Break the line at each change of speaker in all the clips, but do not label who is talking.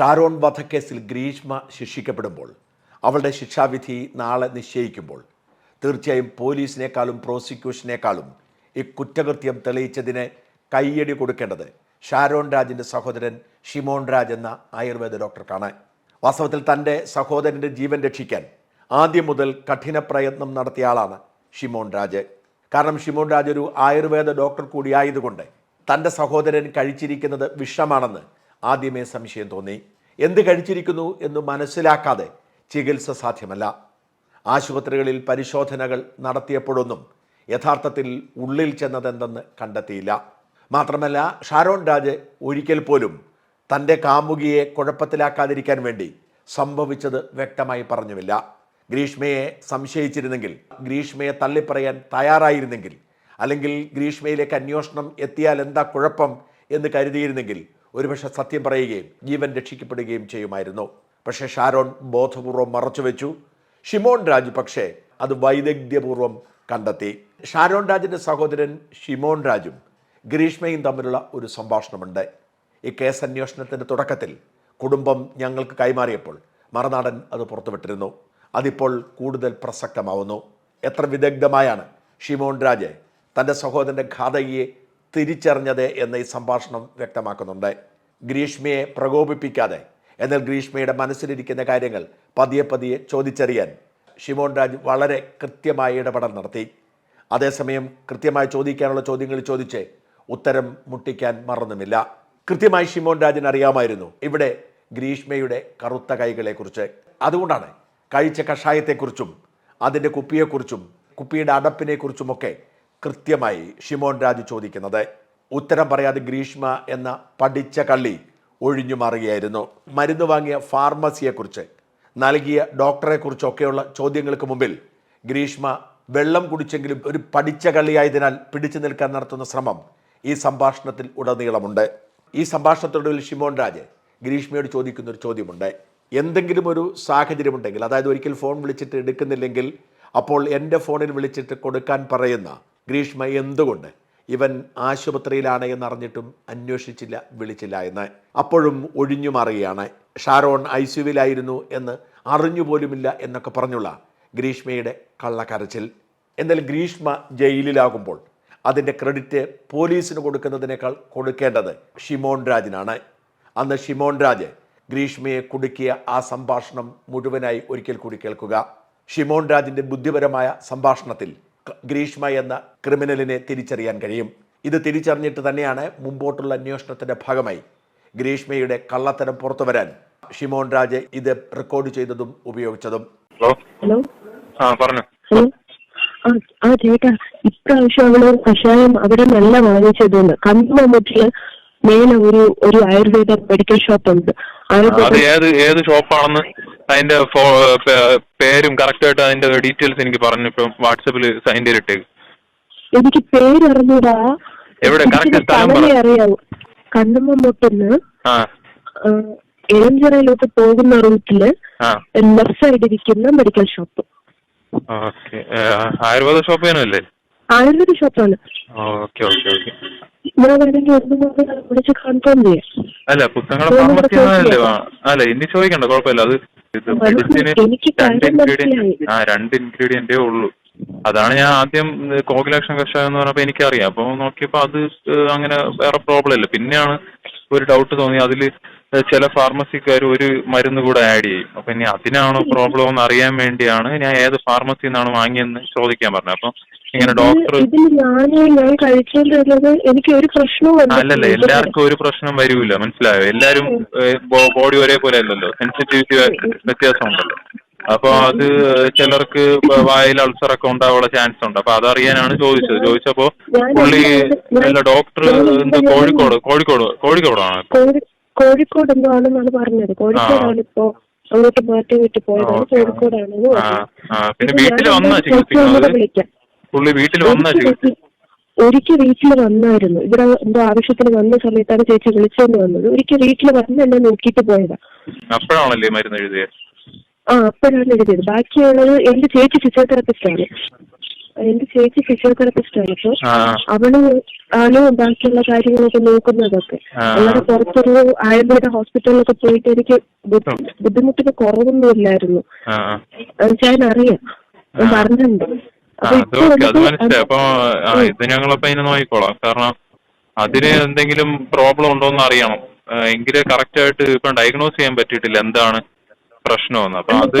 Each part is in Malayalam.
ഷാരോൺ വധക്കേസിൽ ഗ്രീഷ്മ ശിക്ഷിക്കപ്പെടുമ്പോൾ അവളുടെ ശിക്ഷാവിധി നാളെ നിശ്ചയിക്കുമ്പോൾ തീർച്ചയായും പോലീസിനേക്കാളും പ്രോസിക്യൂഷനേക്കാളും ഈ കുറ്റകൃത്യം തെളിയിച്ചതിന് കയ്യടി കൊടുക്കേണ്ടത് ഷാരോൺ രാജിന്റെ സഹോദരൻ ഷിമോൺ രാജ് എന്ന ആയുർവേദ ഡോക്ടർക്കാണ്. വാസ്തവത്തിൽ തന്റെ സഹോദരന്റെ ജീവൻ രക്ഷിക്കാൻ ആദ്യം മുതൽ കഠിന പ്രയത്നം നടത്തിയ ആളാണ് ഷിമോൺ രാജ്. കാരണം ഷിമോൺ രാജ് ഒരു ആയുർവേദ ഡോക്ടർ കൂടിയായതുകൊണ്ട് തന്റെ സഹോദരൻ കഴിച്ചിരിക്കുന്നത് വിഷമാണെന്ന് ആദ്യമേ സംശയം തോന്നി. എന്ത് കഴിച്ചിരിക്കുന്നു എന്ന് മനസ്സിലാക്കാതെ ചികിത്സ സാധ്യമല്ല. ആശുപത്രികളിൽ പരിശോധനകൾ നടത്തിയപ്പോഴൊന്നും യഥാർത്ഥത്തിൽ ഉള്ളിൽ ചെന്നതെന്തെന്ന് കണ്ടെത്തിയില്ല. മാത്രമല്ല ഷാരോൺ രാജ് ഒരിക്കൽ പോലും തന്റെ കാമുകിയെ കുഴപ്പത്തിലാക്കാതിരിക്കാൻ വേണ്ടി സംഭവിച്ചത് വ്യക്തമായി പറഞ്ഞുമില്ല. ഗ്രീഷ്മയെ സംശയിച്ചിരുന്നെങ്കിൽ ഗ്രീഷ്മയെ തള്ളിപ്പറയാൻ തയ്യാറായിരുന്നെങ്കിൽ അല്ലെങ്കിൽ ഗ്രീഷ്മയിലേക്ക് അന്വേഷണം എത്തിയാൽ എന്താ കുഴപ്പം എന്ന് കരുതിയിരുന്നെങ്കിൽ ഒരുപക്ഷെ സത്യം പറയുകയും ജീവൻ രക്ഷിക്കപ്പെടുകയും ചെയ്യുമായിരുന്നു. പക്ഷേ ഷാരോൺ ബോധപൂർവം മറച്ചുവെച്ചു. ഷിമോൺ രാജ് പക്ഷേ അത് വൈദഗ്ധ്യപൂർവം കണ്ടെത്തി. ഷാരോൺ രാജിന്റെ സഹോദരൻ ഷിമോൺ രാജും ഗ്രീഷ്മയും തമ്മിലുള്ള ഒരു സംഭാഷണമുണ്ട്. ഈ കേസ് അന്വേഷണത്തിന്റെ തുടക്കത്തിൽ കുടുംബം ഞങ്ങൾക്ക് കൈമാറിയപ്പോൾ മറുനാടൻ അത് പുറത്തുവിട്ടിരുന്നു. അതിപ്പോൾ കൂടുതൽ പ്രസക്തമാവുന്നു. എത്ര വിദഗ്ധമായാണ് ഷിമോൺ രാജ് തന്റെ സഹോദരന്റെ ഘാതകിയെ തിരിച്ചറിഞ്ഞത് എന്ന് ഈ സംഭാഷണം വ്യക്തമാക്കുന്നുണ്ട്. ഗ്രീഷ്മയെ പ്രകോപിപ്പിക്കാതെ എന്നാൽ ഗ്രീഷ്മയുടെ മനസ്സിലിരിക്കുന്ന കാര്യങ്ങൾ പതിയെ പതിയെ ചോദിച്ചറിയാൻ ഷിമോൺ രാജ് വളരെ കൃത്യമായി ഇടപെടൽ നടത്തി. അതേസമയം കൃത്യമായി ചോദിക്കാനുള്ള ചോദ്യങ്ങൾ ചോദിച്ച് ഉത്തരം മുട്ടിക്കാൻ മറന്നുമില്ല. കൃത്യമായി ഷിമോൻ രാജിന് അറിയാമായിരുന്നു ഇവിടെ ഗ്രീഷ്മയുടെ കറുത്ത കൈകളെക്കുറിച്ച്. അതുകൊണ്ടാണ് കഴിച്ച കഷായത്തെക്കുറിച്ചും അതിന്റെ കുപ്പിയെക്കുറിച്ചും കുപ്പിയുടെ അടപ്പിനെക്കുറിച്ചുമൊക്കെ കൃത്യമായി ഷിമോൻ രാജ് ചോദിക്കുന്നത് ഉത്തരം പറയാതെ ഗ്രീഷ്മ എന്ന പഠിച്ച കള്ളി ഒഴിഞ്ഞു മാറുകയായിരുന്നു. മരുന്ന് വാങ്ങിയ ഫാർമസിയെക്കുറിച്ച് നൽകിയ ഡോക്ടറെക്കുറിച്ചൊക്കെയുള്ള ചോദ്യങ്ങൾക്ക് മുമ്പിൽ ഗ്രീഷ്മ വെള്ളം കുടിച്ചെങ്കിലും ഒരു പഠിച്ച കള്ളിയായതിനാൽ പിടിച്ചു നിൽക്കാൻ നടത്തുന്ന ശ്രമം ഈ സംഭാഷണത്തിൽ ഉടനീളമുണ്ട്. ഈ സംഭാഷണത്തിനൊടുവിൽ ഷിമോൻ രാജ് ഗ്രീഷ്മയോട് ചോദിക്കുന്ന ഒരു ചോദ്യമുണ്ട്. എന്തെങ്കിലും ഒരു സാഹചര്യമുണ്ടെങ്കിൽ അതായത് ഒരിക്കൽ ഫോൺ വിളിച്ചിട്ട് എടുക്കുന്നില്ലെങ്കിൽ അപ്പോൾ എന്റെ ഫോണിൽ വിളിച്ചിട്ട് കൊടുക്കാൻ പറയുന്ന ഗ്രീഷ്മ എന്തുകൊണ്ട് ഇവൻ ആശുപത്രിയിലാണ് എന്നറിഞ്ഞിട്ടും അന്വേഷിച്ചില്ല വിളിച്ചില്ല എന്ന്. അപ്പോഴും ഒഴിഞ്ഞു മാറുകയാണ്. ഷാരോൺ ഐ സിയുവിലായിരുന്നു എന്ന് അറിഞ്ഞുപോലുമില്ല എന്നൊക്കെ പറഞ്ഞുള്ള ഗ്രീഷ്മയുടെ കള്ളക്കരച്ചിൽ. എന്നാൽ ഗ്രീഷ്മ ജയിലിലാകുമ്പോൾ അതിന്റെ ക്രെഡിറ്റ് പോലീസിന് കൊടുക്കുന്നതിനേക്കാൾ കൊടുക്കേണ്ടത് ഷിമോൺ രാജിനാണ്. അന്ന് ഷിമോൺ രാജ് ഗ്രീഷ്മയെ കുടുക്കിയ ആ സംഭാഷണം മുഴുവനായി ഒരിക്കൽ കൂടി കേൾക്കുക. ഷിമോൺ രാജിന്റെ ബുദ്ധിപരമായ സംഭാഷണത്തിൽ ഗ്രീഷ്മ എന്ന ക്രിമിനലിനെ തിരിച്ചറിയാൻ കഴിയും. ഇത് തിരിച്ചറിഞ്ഞിട്ട് തന്നെയാണ് മുമ്പോട്ടുള്ള അന്വേഷണത്തിന്റെ ഭാഗമായി ഗ്രീഷ്മയുടെ കള്ളത്തരം പുറത്തു വരാൻ ഷിമോൻ രാജ് ഇത് റെക്കോർഡ് ചെയ്തതും ഉപയോഗിച്ചതും.
ഹലോ?
ഹലോ?
ആ പറഞ്ഞു.
ഹലോ? ആ ആ ചേട്ടാ ഇപ്രാവശ്യം അവൾ കഷായം അവിടെ നല്ല വാങ്ങിച്ചതുകൊണ്ട് കമ്പമൂട്ടിൽ മേലെ ഒരു ഒരു ആയുർവേദ മെഡിക്കൽ ഷോപ്പ് ഉണ്ട്.
അത്
ആയുർവേദ
ഏത് ഏത് ഷോപ്പാണെന്ന് അതിന്റെ പേരും കറക്റ്റ് ആയിട്ട് അതിന്റെ ഡീറ്റെയിൽസ് എനിക്ക് പറഞ്ഞു ഇപ്പം വാട്സപ്പിൽ അതിന്റെ ഇട്ടേക്ക്
എനിക്ക്
പേര് അറിഞ്ഞൂടാ
എവിടെ?
സ്ഥലം
അറിയാവൂ. കണ്ണമ്മ
മുട്ടെന്ന്
ഏഞ്ചറയിലോട്ട് പോകുന്ന
റൂട്ടിൽ
ലെഫ്റ്റ് സൈഡ് ഇരിക്കുന്ന medical shop
Ayurveda shop
Ayurveda ഷോപ്പാണ്
ഓക്കെ ഓക്കെ ഓക്കെ.
ഞാൻ വേണമെങ്കിൽ ഒന്നും കൂടെ വിളിച്ച് കൺഫേം ചെയ്യാം.
അല്ല പുസ്തകങ്ങളുടെ ഫാർമസി അല്ലേ അല്ല ഇനി ചോദിക്കണ്ട കുഴപ്പമില്ല. അത് ഇത്. മെഡിസിന്
എനിക്ക്
രണ്ട്
കാര്യം
ഇൻഗ്രീഡിയൻ ആ രണ്ട് ഇൻഗ്രീഡിയന്റേ ഉള്ളൂ. അതാണ് ഞാൻ ആദ്യം കോകിലക്ഷൻ കഷായം എന്ന് പറഞ്ഞപ്പോ എനിക്കറിയാം. അപ്പൊ നോക്കിയപ്പോ അത് ഏഹ്, അങ്ങനെ വേറെ പ്രോബ്ലം ഇല്ല. പിന്നെയാണ് ഒരു ഡൗട്ട് തോന്നി. അതിൽ ചില ഫാർമസിക്കാർ ഒരു മരുന്ന് കൂടെ ആഡ് ചെയ്യും. അപ്പൊ ഇനി അതിനാണോ പ്രോബ്ലം എന്ന് അറിയാൻ വേണ്ടിയാണ് ഞാൻ ഏത് ഫാർമസിയിൽ നിന്നാണ് വാങ്ങിയെന്ന് ചോദിക്കാൻ പറഞ്ഞത്. അപ്പം ഇങ്ങനെ ഡോക്ടർ അല്ലല്ല എല്ലാവർക്കും ഒരു പ്രശ്നം വരൂല മനസ്സിലായോ? എല്ലാരും ബോഡി ഒരേപോലെ അല്ലല്ലോ സെൻസിറ്റിവിറ്റി വ്യത്യാസം ഉണ്ടല്ലോ അപ്പൊ അത് ചിലർക്ക് വായിൽ അൾസർ ഒക്കെ ഉണ്ടാവാനുള്ള ചാൻസ് ഉണ്ട്. അപ്പൊ അതറിയാനാണ് ചോദിച്ചത്. ചോദിച്ചപ്പോ പുള്ളി അല്ല ഡോക്ടർ കോഴിക്കോട് കോഴിക്കോട് കോഴിക്കോടാണ്?
കോഴി- കോഴിക്കോട് എന്തോ ആണെന്നാണ് പറഞ്ഞത്. കോഴിക്കോടാണ് ഇപ്പോ അങ്ങോട്ട് മാറ്റി വിട്ട് പോയതാണ്. കോഴിക്കോടാണെന്ന് പറഞ്ഞു ഒരിക്കൽ വീട്ടിൽ വന്നായിരുന്നു. ഇവിടെ എന്തോ ആവശ്യത്തിന് വന്ന സമയത്താണ് ചേച്ചി വിളിച്ചോണ്ട് വന്നത്. ഒരിക്കൽ വീട്ടിൽ വന്ന് എന്നെ നോക്കിയിട്ട് പോയതാ.
അപ്പോഴാണല്ലേ മരുന്ന് എഴുതിയത്
ആ അപ്പോഴാണ് എഴുതിയത്. ബാക്കിയുള്ളത് എന്റെ ചേച്ചി ഫിസിയോതെറാപ്പിസ്റ്റ് ആണ് എന്റെ ചേച്ചി ഫിസിയോതെറാപ്പിസ്റ്റ് ആണ്. അപ്പൊ അവൾ ആണ് ബാക്കിയുള്ള കാര്യങ്ങളൊക്കെ നോക്കുന്നതൊക്കെ. അല്ലാതെ പുറത്തൊരു ആയുർവേദ ഹോസ്പിറ്റലിലൊക്കെ പോയിട്ട് എനിക്ക് ബുദ്ധിമുട്ടൊക്കെ കുറവൊന്നും ഇല്ലായിരുന്നു. ഞാൻ അറിയാം. പറഞ്ഞിട്ടുണ്ട്.
ഇത് ഞങ്ങളപ്പോ അതിനെ നോക്കിക്കോളാം. കാരണം അതിന് എന്തെങ്കിലും പ്രോബ്ലം ഉണ്ടോ എന്ന് അറിയണം എങ്കിലേ കറക്റ്റ് ആയിട്ട് ഇപ്പൊ ഡയഗ്നോസ് ചെയ്യാൻ പറ്റിയിട്ടില്ല. എന്താണ് പ്രശ്നമെന്ന്. അപ്പൊ അത്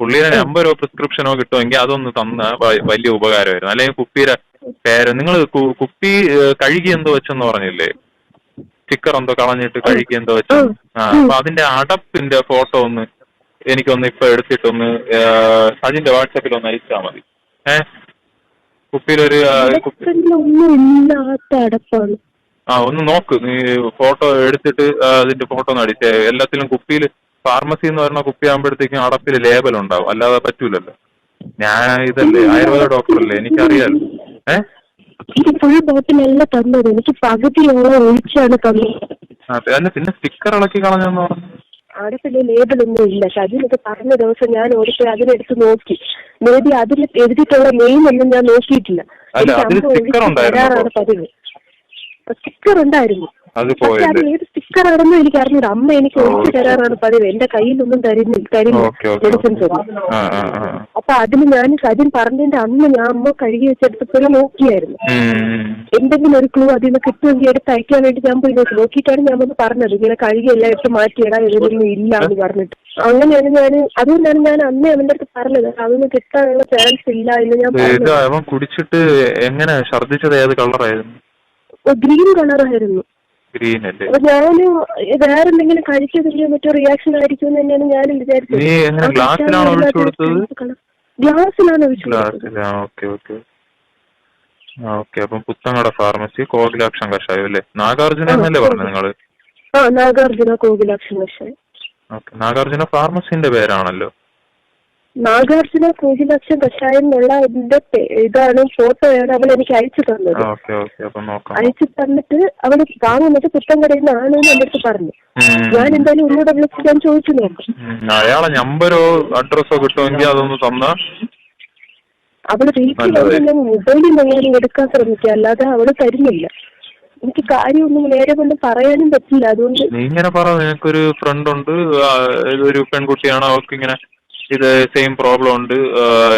പുള്ളിയുടെ നമ്പറോ പ്രിസ്ക്രിപ്ഷനോ കിട്ടുമെങ്കിൽ അതൊന്ന് തന്ന വലിയ ഉപകാരമായിരുന്നു. അല്ലെങ്കിൽ കുപ്പിയുടെ പേര് നിങ്ങൾ കുപ്പി കഴുകി എന്തോ വെച്ചെന്ന് പറഞ്ഞില്ലേ? സ്റ്റിക്കർ എന്തോ കളഞ്ഞിട്ട് കഴുകി എന്തോ വെച്ചു. ആ അപ്പൊ അതിന്റെ അടപ്പിന്റെ ഫോട്ടോ ഒന്ന് എനിക്കൊന്ന് ഇപ്പൊ എടുത്തിട്ടൊന്ന് അതിന്റെ സജിന്റെ വാട്സാപ്പിൽ ഒന്ന് അയച്ചാൽ മതി. ഏഹ് കുപ്പിയിലൊരു ആ
ഒന്ന്
നോക്ക്. നീ ഫോട്ടോ എടുത്തിട്ട് അതിന്റെ ഫോട്ടോ ഒന്ന് അടിച്ചേ. എല്ലാത്തിലും കുപ്പിയിൽ ഫാർമസി എന്ന് പറഞ്ഞ കുപ്പിയാകുമ്പോഴത്തേക്കും അടപ്പിൽ ലേബൽ ഉണ്ടാവും. അല്ലാതെ പറ്റൂലല്ലോ. ഞാൻ ഇതല്ലേ ആയുർവേദ ഡോക്ടറല്ലേ എനിക്കറിയാലോ ഏ?
എനിക്ക് ഫുൾ ബോട്ടിലല്ല തന്നത്. എനിക്ക് പകുതിയോളം ഒഴിച്ചാണ് തന്നത്.
ആ, അല്ല പിന്നെ സ്റ്റിക്കർ ഇളക്കി കളഞ്ഞെന്ന് പറഞ്ഞു.
അവിടെ പിന്നെ ലേബൽ ഒന്നും ഇല്ല. അതിനൊക്കെ പറഞ്ഞ ദിവസം ഞാൻ ഓടിപ്പോയി അതിനെടുത്ത് നോക്കി. മേബി അതിൽ എഴുതിയിട്ടുള്ള നെയിം ഒന്നും ഞാൻ നോക്കിയിട്ടില്ല. എനിക്ക് അമ്മ ഒഴിച്ച്? തരാറാണ് പതിവ്. സ്റ്റിക്കർ ഉണ്ടായിരുന്നു.
അത്
അത് ഏത് സ്റ്റിക്കർ ആണെന്ന് എനിക്ക് അറിഞ്ഞില്ല അമ്മ എനിക്ക് ഒഴിച്ചു തരാറാണ് പതിവ്. എന്റെ കയ്യിലൊന്നും തരുന്നില്ല.
ഓക്കെ
മെഡിസിൻസ് ഒന്നും. അപ്പൊ അതിന് ഞാൻ സജിൻ പറഞ്ഞതിന്റെ അന്ന് ഞാൻ അമ്മ കഴുകി വെച്ചെടുത്തപ്പോഴും നോക്കിയായിരുന്നു. എന്തെങ്കിലും ഒരു ക്ലൂ അതിൽ നിന്ന് കിട്ടുമെങ്കിൽ എടുത്ത് അയക്കാൻ വേണ്ടി ഞാൻ പോയി നോക്കി. നോക്കിയിട്ടാണ് ഞാൻ ഒന്ന് പറഞ്ഞത്. ഇങ്ങനെ കഴുകി എല്ലാം എടുത്ത് മാറ്റിയിടാൻ ഇതിലൊന്നും ഇല്ല എന്ന് പറഞ്ഞിട്ട്. അങ്ങനെയാണ് ഞാൻ അതുകൊണ്ടാണ് ഞാൻ അന്നേ അവന്റെ അടുത്ത് പറഞ്ഞത്. അതൊന്നും കിട്ടാനുള്ള ചാൻസ് ഇല്ല എന്ന് ഞാൻ
അവൻ കുടിച്ചിട്ട് എങ്ങനെ ഛർദ്ദിച്ചത് ഏത് കളറായിരുന്നു
ഗ്രീൻ കളറായിരുന്നു
ഗ്രീൻ അല്ലേ
ഞാൻ വേറെ എന്തെങ്കിലും മറ്റോ റിയാക്ഷൻ ആയിരിക്കും എന്ന് തന്നെയാണ് ഞാൻ വിചാരിച്ചത്.
നീ എങ്ങനെ ഗ്ലാസ്സിലാണോ ഒഴിച്ചു കൊടുത്തത്?
ഗ്ലാസ്സിലാണ് ഒഴിച്ചു
ആ ഓക്കെ ഓക്കെ ഓക്കെ അപ്പം പുത്തങ്ങട ഫാർമസി കോകിലാക്ഷൻ കഷായം അല്ലേ? നാഗാർജുന എന്നല്ലേ പറഞ്ഞത്
നിങ്ങൾ? നാഗാർജുന കോകിലാക്ഷൻ കഷായം.
ഓക്കെ നാഗാർജുന ഫാർമസിന്റെ പേരാണല്ലോ.
നാഗാർജുന കോകിലാക്ഷൻ കഷായം എന്നുള്ള എന്റെ ഇതാണ് ഫോട്ടോയാണ് അവൾ എനിക്ക് അയച്ചു തന്നത്. അയച്ചു തന്നിട്ട് അവൾ വാങ്ങുന്നത് പുത്തൻകടയിൽ നിന്നാണ് എന്ന് എന്റെ അടുത്ത് പറഞ്ഞു ഞാൻ എന്തായാലും ഒന്നുകൂടെ വിളിച്ച് ഞാൻ ചോദിച്ചു നോക്കും.
ഉം. അയാളെ നമ്പരോ അഡ്രസ്സോ കിട്ടുമെങ്കിൽ അതൊന്ന് തന്നാ.
അവൾ വീട്ടിൽ ഞാൻ മൊബൈലിൽ എങ്ങനെയും എടുക്കാൻ ശ്രമിക്കുക അല്ലാതെ അവൾ തരുന്നില്ല. എനിക്ക് കാര്യമൊന്നും നേരെ കൊണ്ട് പറയാനും പറ്റില്ല അതുകൊണ്ട്
നീ ഇങ്ങനെ പറ നിനക്കൊരു ഫ്രണ്ട് ഉണ്ട് ഇതൊരു പെൺകുട്ടിയാണ് അവർക്ക് ഇങ്ങനെ ഇത് സെയിം പ്രോബ്ലം ഉണ്ട്.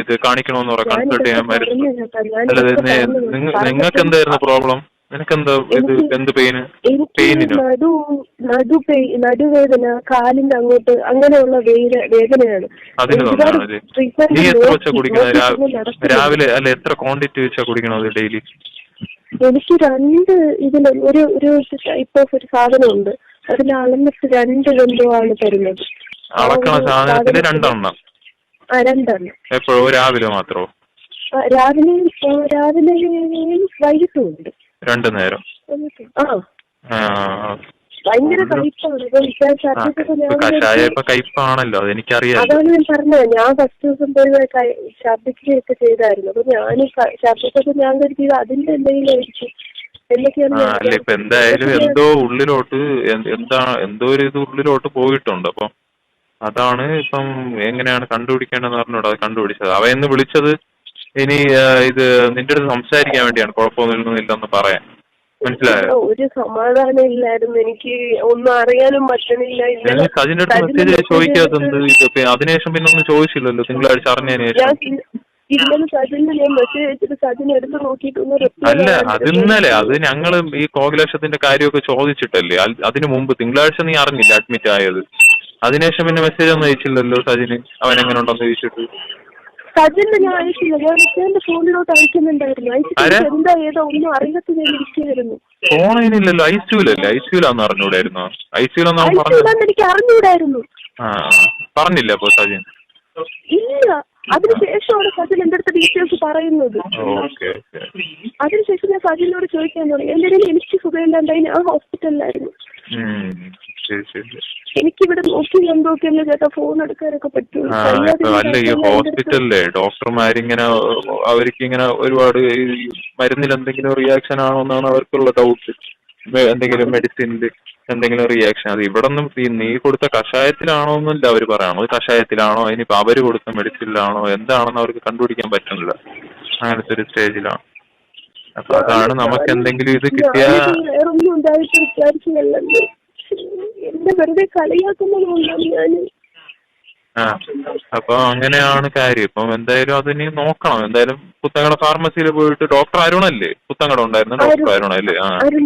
ഇത് കാണിക്കണമെന്ന് പറയാം കൺസൾട്ട് ചെയ്യാൻ മരുന്ന് അല്ല നിങ്ങൾക്ക് എന്തായിരുന്നു പ്രോബ്ലം നിനക്കെന്താ ഇത്
എനിക്ക്
എന്ത് പെയിന്
എനിക്ക്
പെയിനിനോ
നടു നടു നടുവേദന കാലിന്റെ അങ്ങോട്ട് അങ്ങനെയുള്ള വേദ- വേദനയാണ്.
അതിന് നീ എത്ര വെച്ചാ. രാവിലെ അല്ല എത്ര ക്വാണ്ടിറ്റി വെച്ചാ കുടിക്കണത് ഡെയിലി
എനിക്ക് രണ്ട് ഇതിൽ ഒരു ഒരു ടൈപ്പ് ഓഫ് ഒരു സാധനമുണ്ട്. അതിൽ അളന്നിട്ട് രണ്ട് ബന്ധുവാണ് തരുന്നത്.
അളക്കണ സാധനത്തിൽ രണ്ടെണ്ണം.
ആ രണ്ടെണ്ണം.
എപ്പോഴും രാവിലെ മാത്രമോ
രാവിലെ രാവിലെ വൈകിട്ടും ഉണ്ട്.
രണ്ടു നേരം.
ആ. ഭയങ്കര കയ്പാണ്
കഷായം ഇപ്പൊ കയ്പാണല്ലോ അതെനിക്കറിയാലോ
അതാണ് ഞാൻ പറഞ്ഞത്. ഞാൻ ഫസ്റ്റ് ദിവസം പോയി ഛർദിക്കുകയൊക്കെ ചെയ്തായിരുന്നു. അപ്പൊ ഞാൻ ഛർദ്ദിച്ചപ്പോ ഞാൻ കരുതിയത് അതിന്റെ എന്തെങ്കിലും ആയിരിക്കും
അല്ല ഇപ്പൊ എന്തായാലും എന്തോ ഉള്ളിലോട്ട് എന്താ എന്തോ ഒരു ഇത് ഉള്ളിലോട്ട് പോയിട്ടുണ്ട്. അപ്പം അതാണ് ഇപ്പം എങ്ങനെയാണ് കണ്ടുപിടിക്കേണ്ടതെന്ന് പറഞ്ഞോട് അത് കണ്ടുപിടിച്ചത്. അവ എന്ന് വിളിച്ചത് ഇനി ഇത് നിന്റെ അടുത്ത് സംസാരിക്കാൻ വേണ്ടിയാണ്. കുഴപ്പമൊന്നും ഇല്ലെന്ന് പറയാൻ. മനസ്സിലായോ?
ഒരു സമാധാനം ഇല്ലായിരുന്നു. എനിക്ക് ഒന്നും അറിയാനും പറ്റണില്ല.
സജിന്റെ അടുത്ത് മെസ്സേജ് ചോദിക്കാത്തത് ഇത് അതിനുശേഷം പിന്നെ ഒന്നും ചോദിച്ചില്ലല്ലോ. തിങ്കളാഴ്ച അറിഞ്ഞതിന് ശേഷം.
ഇന്ന- ഇന്നലെ സജിന് ഞാൻ മെസ്സേജ് അയച്ചിട്ട് സജിന് എടുത്ത് നോക്കിയിട്ടൊന്ന്
അല്ല അത് ഇന്നലെ അത് ഞങ്ങൾ ഈ കോകലേശത്തിന്റെ കാര്യമൊക്കെ ചോദിച്ചിട്ടല്ലേ? അതിന് മുമ്പ് തിങ്കളാഴ്ച നീ അറിഞ്ഞില്ല അഡ്മിറ്റ് ആയത്? അതിനുശേഷം പിന്നെ മെസ്സേജ് ഒന്നും അയച്ചില്ലല്ലോ സജിന്? അവൻ എങ്ങനെ ഉണ്ടെന്ന് ചോദിച്ചിട്ട്.
സജിന് ഞാൻ അയച്ചില്ല. ഞാൻ എന്റെ ഫോണിലോട്ട് അയക്കുന്നുണ്ടായിരുന്നു. അയച്ചിട്ട് എന്താ ഏതോ ഒന്നും അറിയാത്ത ഞാൻ ഇരിക്കുകയായിരുന്നു
അറിഞ്ഞൂടായിരുന്നോ അവൻ പറഞ്ഞു?
എനിക്ക് അറിഞ്ഞൂടായിരുന്നു
ആ. പറഞ്ഞില്ല അപ്പൊ സജിൻ?
ഇല്ല. അതിനുശേഷമാണ് സജിൻ എന്റെ അടുത്ത് ഡീറ്റെയിൽസ് പറയുന്നത്.
Okay okay.
അതിനുശേഷം ഞാൻ സജിനോട് ചോദിക്കാൻ തുടങ്ങി. എന്റെ എനിക്ക് സുഖമില്ലാണ്ടായി? ഞാൻ ഹോസ്പിറ്റലിലായിരുന്നു
ശരി ശരി.
എനിക്കിവിടെ നോക്കി നോക്കിയല്ലേ ചേട്ടാ ഫോൺ എടുക്കാനൊക്കെ
പറ്റുള്ളൂ. അല്ല ഈ ഹോസ്പിറ്റലിലെ ഡോക്ടർമാരിങ്ങനെ അവർക്ക് ഇങ്ങനെ ഒരുപാട് ഈ മരുന്നിൽ എന്തെങ്കിലും റിയാക്ഷൻ ആണോ എന്നാണ് അവർക്കുള്ള ഡൗട്ട് എന്തെങ്കിലും മെഡിസിനിൽ എന്തെങ്കിലും റിയാക്ഷൻ അത് ഇവിടെ ഒന്നും ഈ നീ കൊടുത്ത കഷായത്തിലാണോ എന്നല്ല അവർ പറയണോ കഷായത്തിലാണോ? ഇനിയിപ്പോ അവർ കൊടുത്ത മെഡിസിനിലാണോ എന്താണെന്ന് അവർക്ക് കണ്ടുപിടിക്കാൻ പറ്റുന്നില്ല. അങ്ങനത്തെ ഒരു സ്റ്റേജിലാണ് അപ്പൊ അതാണ് നമുക്ക് എന്തെങ്കിലും ഇത്
കിട്ടിയാൽ എന്നെ വെറുതെ കളിയാക്കുന്നതുകൊണ്ടാണ് ഞാൻ
ആ അപ്പൊ അങ്ങനെയാണ് കാര്യം. ഇപ്പം എന്തായാലും അതിനി നോക്കണം. എന്തായാലും പുത്തങ്ങട ഫാർമസിയിൽ പോയിട്ട് ഡോക്ടർ അരുണല്ലേ? പുത്തങ്ങട ഉണ്ടായിരുന്ന ഡോക്ടർ അരുണല്ലേ ആ.
അരുൺ